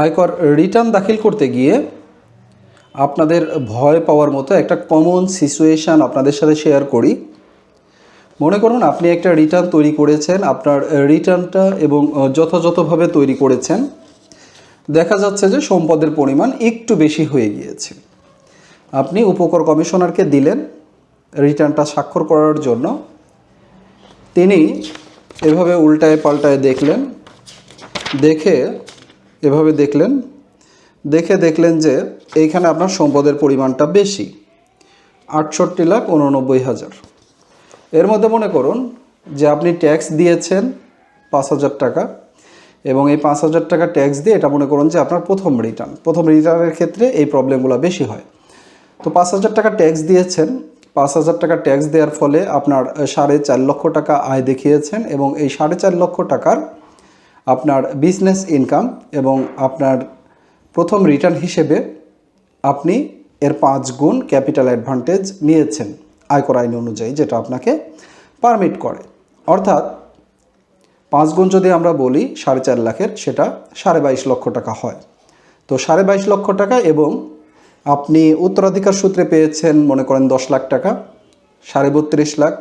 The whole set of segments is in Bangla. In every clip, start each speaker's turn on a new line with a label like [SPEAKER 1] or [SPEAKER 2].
[SPEAKER 1] আয়কর রিটার্ন দাখিল করতে গিয়ে আপনাদের ভয় পাওয়ার মতো একটা কমন সিচুয়েশান আপনাদের সাথে শেয়ার করি। মনে করুন আপনি একটা রিটার্ন তৈরি করেছেন, আপনার রিটার্নটা এবং যথাযথভাবে তৈরি করেছেন। দেখা যাচ্ছে যে সম্পদের পরিমাণ একটু বেশি হয়ে গিয়েছে। আপনি উপকর কমিশনারকে দিলেন রিটার্নটা স্বাক্ষর করার জন্য। তিনি এভাবে উল্টায় পাল্টায় দেখলেন, দেখে এভাবে দেখলেন। দেখে দেখলেন যে এইখানে আপনার সম্পদের পরিমাণটা বেশি। আটষট্টি লাখ উননব্বই হাজার। এর মধ্যে মনে করুন যে আপনি ট্যাক্স দিয়েছেন পাঁচ হাজার টাকা এবং এই পাঁচ হাজার টাকা ট্যাক্স দিয়ে এটা মনে করুন যে আপনার প্রথম রিটার্ন প্রথম রিটার্নের ক্ষেত্রে এই প্রবলেমগুলো বেশি হয়। তো পাঁচ হাজার টাকা ট্যাক্স দিয়েছেন। পাঁচ হাজার টাকা ট্যাক্স দেওয়ার ফলে আপনার সাড়ে চার লক্ষ টাকা আয় দেখিয়েছেন এবং এই সাড়ে চার লক্ষ টাকার আপনার বিজনেস ইনকাম এবং আপনার প্রথম রিটার্ন হিসেবে আপনি এর পাঁচ গুণ ক্যাপিটাল অ্যাডভান্টেজ নিয়েছেন আয়কর আইন অনুযায়ী, যেটা আপনাকে পারমিট করে। অর্থাৎ পাঁচ গুণ যদি আমরা বলি, সাড়ে চার লাখের, সেটা সাড়ে বাইশ লক্ষ টাকা হয়। তো সাড়ে বাইশ লক্ষ টাকা এবং আপনি উত্তরাধিকার সূত্রে পেয়েছেন, মনে করেন দশ লাখ টাকা, সাড়ে বত্রিশ লাখ।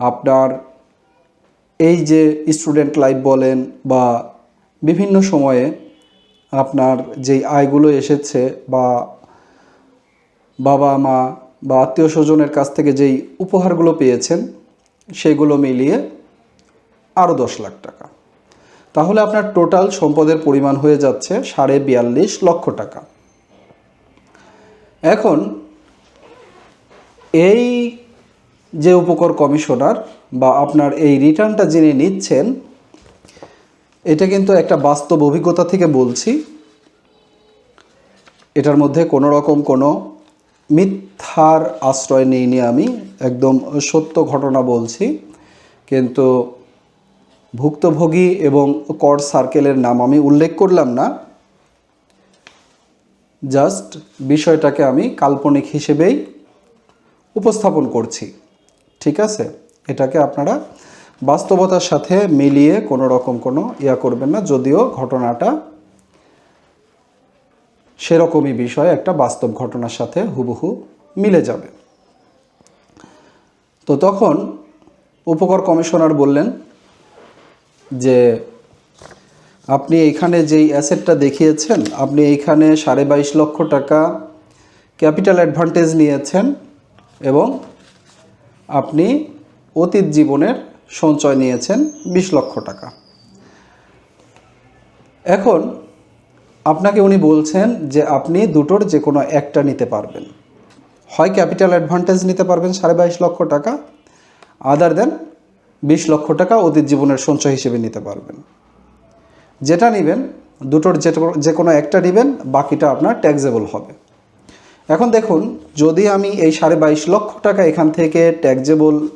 [SPEAKER 1] আপনার এই যে স্টুডেন্ট লাইফ বলেন বা বিভিন্ন সময়ে আপনার যেই আয়গুলো এসেছে বা বাবা, মা বা আত্মীয় স্বজনের কাছ থেকে যেই উপহারগুলো পেয়েছেন, সেগুলো মিলিয়ে আরও দশ লাখ টাকা। তাহলে আপনার টোটাল সম্পদের পরিমাণ হয়ে যাচ্ছে সাড়ে বিয়াল্লিশ লক্ষ টাকা। এখন এই যে উপকর কমিশনার বা আপনার এই রিটার্নটা যিনি নিচ্ছেন, এটা কিন্তু একটা বাস্তব অভিজ্ঞতা থেকে বলছি। এটার মধ্যে কোনো রকম কোনো মিথ্যার আশ্রয় নিইনি আমি, একদম সত্য ঘটনা বলছি। কিন্তু ভুক্তভোগী এবং কর সার্কেলের নাম আমি উল্লেখ করলাম না। জাস্ট বিষয়টাকে আমি কাল্পনিক হিসেবেই উপস্থাপন করছি। ঠিক আছে? এটাকে আপনারা বাস্তবতার সাথে মিলিয়ে কোনো রকম কোনো ইয়া করবেন না, যদিও ঘটনাটা সেরকমই বিষয়, একটা বাস্তব ঘটনার সাথে হুবহু মিলে যাবে। তো তখন উপকর কমিশনার বললেন যে, আপনি এইখানে যেই অ্যাসেটটা দেখিয়েছেন, আপনি এইখানে সাড়ে বাইশ লক্ষ টাকা ক্যাপিটাল অ্যাডভান্টেজ নিয়েছেন এবং আপনি অতীত জীবনের সঞ্চয় নিয়েছেন বিশ লক্ষ টাকা। এখন আপনাকে উনি বলছেন যে আপনি দুটোর যে কোনো একটা নিতে পারবেন। হয় ক্যাপিটাল অ্যাডভান্টেজ নিতে পারবেন সাড়ে বাইশ লক্ষ টাকা, আদার দেন বিশ লক্ষ টাকা অতীত জীবনের সঞ্চয় হিসেবে নিতে পারবেন। যেটা নেবেন, দুটোর যে কোনো একটা নেবেন, বাকিটা আপনার ট্যাক্সেবল হবে। এখন দেখুন, যদি আমি এই সাড়ে বাইশ লক্ষ টাকা এখান থেকে ট্যাক্সেবল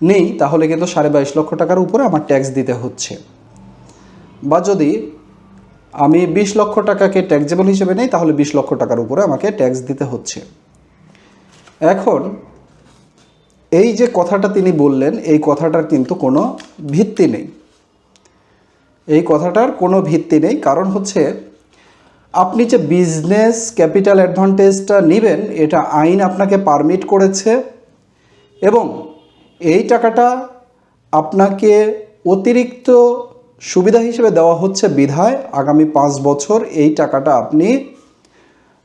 [SPEAKER 1] নেই, তাহলে কিন্তু সাড়ে বাইশ লক্ষ টাকার উপরে আমার ট্যাক্স দিতে হচ্ছে। বা যদি আমি বিশ লক্ষ টাকাকে ট্যাক্সেবল হিসেবে নেই, তাহলে বিশ লক্ষ টাকার উপরে আমাকে ট্যাক্স দিতে হচ্ছে। এখন, এই যে কথাটা তিনি বললেন, এই কথাটার কিন্তু কোনো ভিত্তি নেই। এই কথাটার কোনো ভিত্তি নেই, কারণ হচ্ছে আপনি যে বিজনেস ক্যাপিটাল অ্যাডভান্টেজটা নেবেন, এটা আইন আপনাকে পারমিট করেছে এবং এই টাকাটা আপনাকে অতিরিক্ত সুবিধা হিসেবে দেওয়া হচ্ছে বিধায় আগামী পাঁচ বছর এই টাকাটা আপনি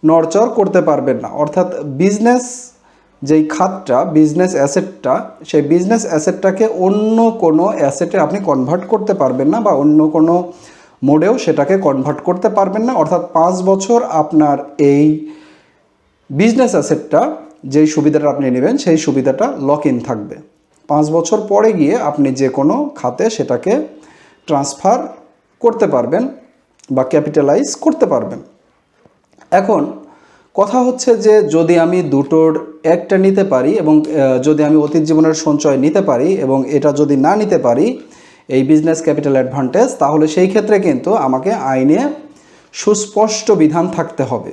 [SPEAKER 1] নড়চড় করতে পারবেন না। অর্থাৎ বিজনেস যেই খাতটা বিজনেস অ্যাসেটটা সেই বিজনেস অ্যাসেটটাকে অন্য কোনো অ্যাসেটে আপনি কনভার্ট করতে পারবেন না বা অন্য কোনো মোডেও সেটাকে কনভার্ট করতে পারবেন না। অর্থাৎ পাঁচ বছর আপনার এই বিজনেস অ্যাসেটটা যেই সুবিধাটা আপনি নেবেন, সেই সুবিধাটা লক ইন থাকবে। পাঁচ বছর পরে গিয়ে আপনি যে কোনো খাতে সেটাকে ট্রান্সফার করতে পারবেন বা ক্যাপিটালাইজ করতে পারবেন। এখন কথা হচ্ছে যে যদি আমি দুটোর একটা নিতে পারি এবং যদি আমি অতীত জীবনের সঞ্চয় নিতে পারি এবং এটা যদি না নিতে পারি এই বিজনেস ক্যাপিটাল অ্যাডভান্টেজ তাহলে সেই ক্ষেত্রে কিন্তু আমাকে আইনে সুস্পষ্ট বিধান থাকতে হবে।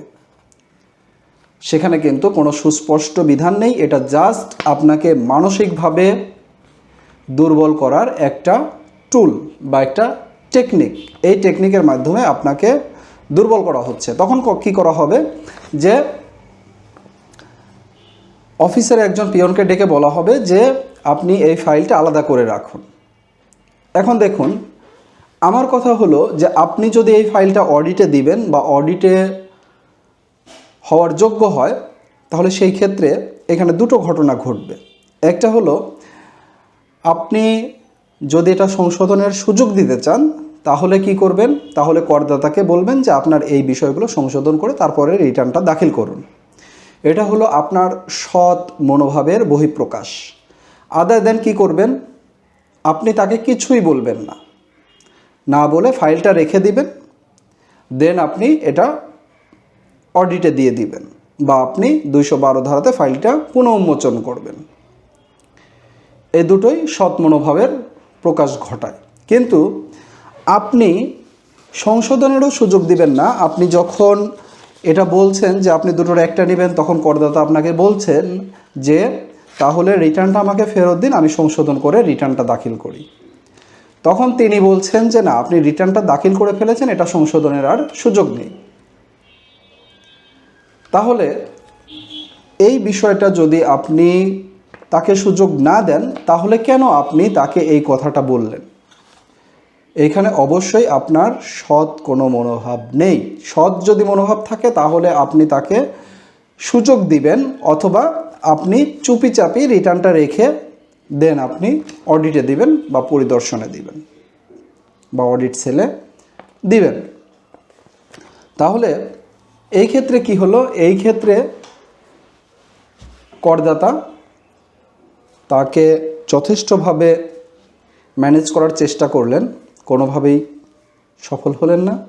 [SPEAKER 1] সেখানে কিন্তু কোনো সুস্পষ্ট বিধান নেই, এটা জাস্ট আপনাকে মানসিকভাবে দুর্বল করার একটা টুল বা একটা টেকনিক এই টেকনিকের মাধ্যমে আপনাকে দুর্বল করা হচ্ছে। তখন ক- করা হবে? যে অফিসের একজন পিয়নকে ডেকে বলা হবে যে, আপনি এই ফাইলটা আলাদা করে রাখুন। এখন দেখুন, আমার কথা হলো যে আপনি যদি এই ফাইলটা অডিটে দিবেন বা অডিটে হওয়ার যোগ্য হয়, তাহলে সেই ক্ষেত্রে এখানে দুটো ঘটনা ঘটবে। একটা হলো, আপনি যদি এটা সংশোধনের সুযোগ দিতে চান, তাহলে কি করবেন? তাহলে করদাতাকে বলবেন যে আপনার এই বিষয়গুলো সংশোধন করে তারপরে রিটার্নটা দাখিল করুন। এটা হলো আপনার সৎ মনোভাবের বহিঃপ্রকাশ। আদার দেন কি করবেন? আপনি তাকে কিছুই বলবেন না। না বলে ফাইলটা রেখে দিবেন। দেন আপনি এটা অডিটে দিয়ে দিবেন বা আপনি দুইশো বারো ধারাতে ফাইলটা পুনঃ উন্মোচন করবেন। এ দুটোই সৎ মনোভাবের প্রকাশ ঘটায়। কিন্তু আপনি সংশোধনেরও সুযোগ দিবেন না। আপনি যখন এটা বলছেন যে আপনি দুটোর একটা নেবেন, তখন করদাতা আপনাকে বলছেন যে তাহলে রিটার্নটা আমাকে ফেরত দিন, আমি সংশোধন করে রিটার্নটা দাখিল করি। তখন তিনি বলছেন যে, না, আপনি রিটার্নটা দাখিল করে ফেলেছেন, এটা সংশোধনের আর সুযোগ নেই। তাহলে এই বিষয়টা যদি আপনি তাকে সুযোগ না দেন, তাহলে কেন আপনি তাকে এই কথাটা বললেন? এইখানে অবশ্যই আপনার সৎ কোনো মনোভাব নেই। সৎ যদি মনোভাব থাকে, তাহলে আপনি তাকে সুযোগ দিবেন অথবা আপনি চুপি চাপি রিটার্নটা রেখে দেন, আপনি অডিটে দিবেন বা পরিদর্শনে দিবেন বা অডিট সেলে দিবেন। তাহলে এই ক্ষেত্রে কি হলো? এই ক্ষেত্রে করদাতা তাকে যথেষ্টভাবে ম্যানেজ করার চেষ্টা করলেন, কোনোভাবেই সফল হলেন না।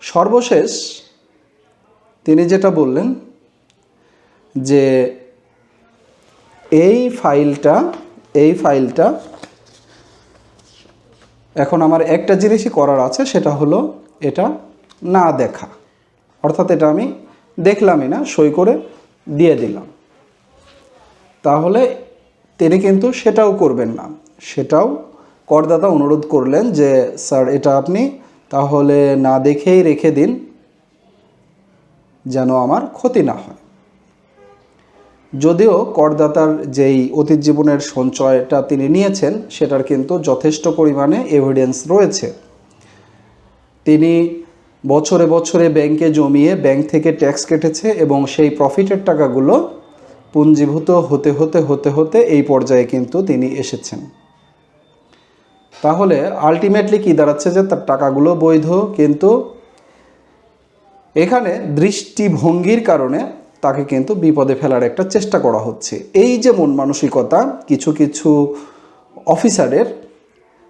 [SPEAKER 1] সর্বশেষ তিনি যেটা বললেন যে এই ফাইলটা এই ফাইলটা এখন আমার একটা জিনিসই করার আছে, সেটা হলো এটা না দেখা। অর্থাৎ এটা আমি দেখলামই না, সই করে দিয়ে দিলাম। তাহলে তিনি কিন্তু সেটাও করবেন না। সেটাও করদাতা অনুরোধ করলেন যে, স্যার, এটা আপনি তাহলে না দেখেই রেখে দিন, যেন আমার ক্ষতি না হয়। যদিও করদাতার যেই অতীত জীবনের সঞ্চয়টা তিনি নিয়েছেন, সেটার কিন্তু যথেষ্ট পরিমাণে এভিডেন্স রয়েছে। তিনি বছরে বছরে ব্যাংকে জমিয়ে ব্যাংক থেকে ট্যাক্স কেটেছে এবং সেই প্রফিটের টাকাগুলো পুঞ্জীভূত হতে হতে হতে হতে এই পর্যায়ে কিন্তু তিনি এসেছেন। তাহলে আলটিমেটলি কি দাঁড়াচ্ছে যে তার টাকাগুলো বৈধ, কিন্তু এখানে দৃষ্টিভঙ্গির কারণে তাকে কিন্তু বিপদে ফেলার একটা চেষ্টা করা হচ্ছে। এই যে মন মানসিকতা, কিছু কিছু অফিসারের,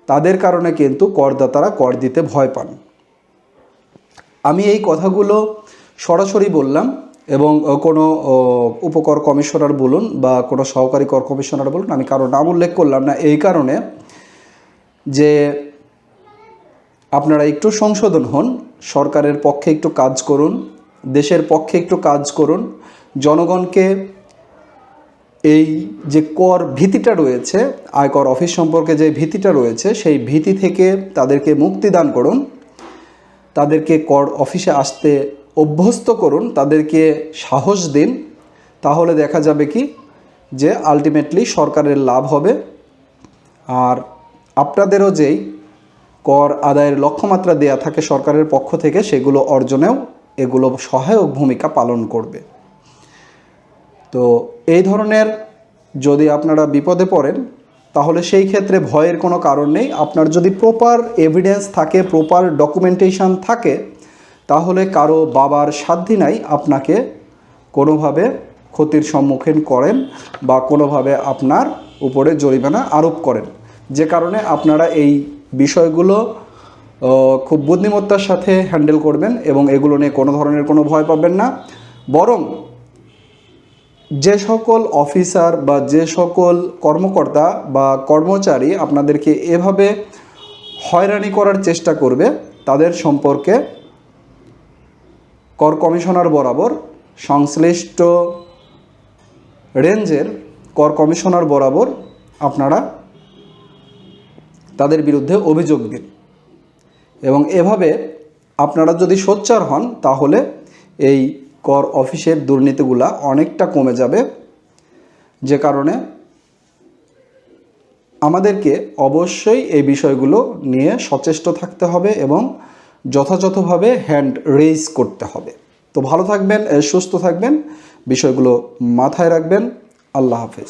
[SPEAKER 1] তাদের কারণে কিন্তু করদাতারা কর দিতে ভয় পান। আমি এই কথাগুলো সরাসরি বললাম এবং কোনো উপকর কমিশনার বলুন বা কোনো সহকারী কর কমিশনার বলুন, আমি কারও নাম উল্লেখ করলাম না। এই কারণে যে আপনারা একটু সংশোধন হন, সরকারের পক্ষে একটু কাজ করুন, দেশের পক্ষে একটু কাজ করুন জনগণকে এই যে কর ভীতিটা রয়েছে, আয়কর অফিস সম্পর্কে যে ভীতিটা রয়েছে, সেই ভীতি থেকে তাদেরকে মুক্তি দান করুন, তাদেরকে কর অফিসে আসতে অভ্যস্ত করুন, তাদেরকে সাহস দিন। তাহলে দেখা যাবে কি? যে আলটিমেটলি সরকারের লাভ হবে। আর আপনাদেরও যেই কর আদায়ের লক্ষ্যমাত্রা দেয়া থাকে সরকারের পক্ষ থেকে, সেগুলো অর্জনেও এগুলো সহায়ক ভূমিকা পালন করবে। তো এই ধরনের যদি আপনারা বিপদে পড়েন, তাহলে সেই ক্ষেত্রে ভয়ের কোনো কারণ নেই। আপনার যদি প্রপার এভিডেন্স থাকে প্রপার ডকুমেন্টেশন থাকে, তাহলে কারও বাবার সাধ্যি নাই আপনাকে কোনোভাবে ক্ষতির সম্মুখীন করেন বা কোনোভাবে আপনার উপরে জরিমানা আরোপ করেন। যে কারণে আপনারা এই বিষয়গুলো খুব বুদ্ধিমত্তার সাথে হ্যান্ডেল করবেন এবং এগুলো নিয়ে কোনো ধরনের কোনো ভয় পাবেন না। বরং যে সকল অফিসার বা যে সকল কর্মকর্তা বা কর্মচারী আপনাদেরকে এভাবে হয়রানি করার চেষ্টা করবে, তাদের সম্পর্কে কর কমিশনার বরাবর সংশ্লিষ্ট রেঞ্জের কর কমিশনার বরাবর আপনারা তাদের বিরুদ্ধে অভিযোগ দিন। এবং এভাবে আপনারা যদি সোচ্চার হন, তাহলে এই কর অফিসের দুর্নীতিগুলা অনেকটা কমে যাবে। যে কারণে আমাদেরকে অবশ্যই এই বিষয়গুলো নিয়ে সচেষ্ট থাকতে হবে এবং যথাযথভাবে হ্যান্ড রেইজ করতে হবে। তো ভালো থাকবেন সুস্থ থাকবেন, বিষয়গুলো মাথায় রাখবেন। আল্লাহ হাফেজ।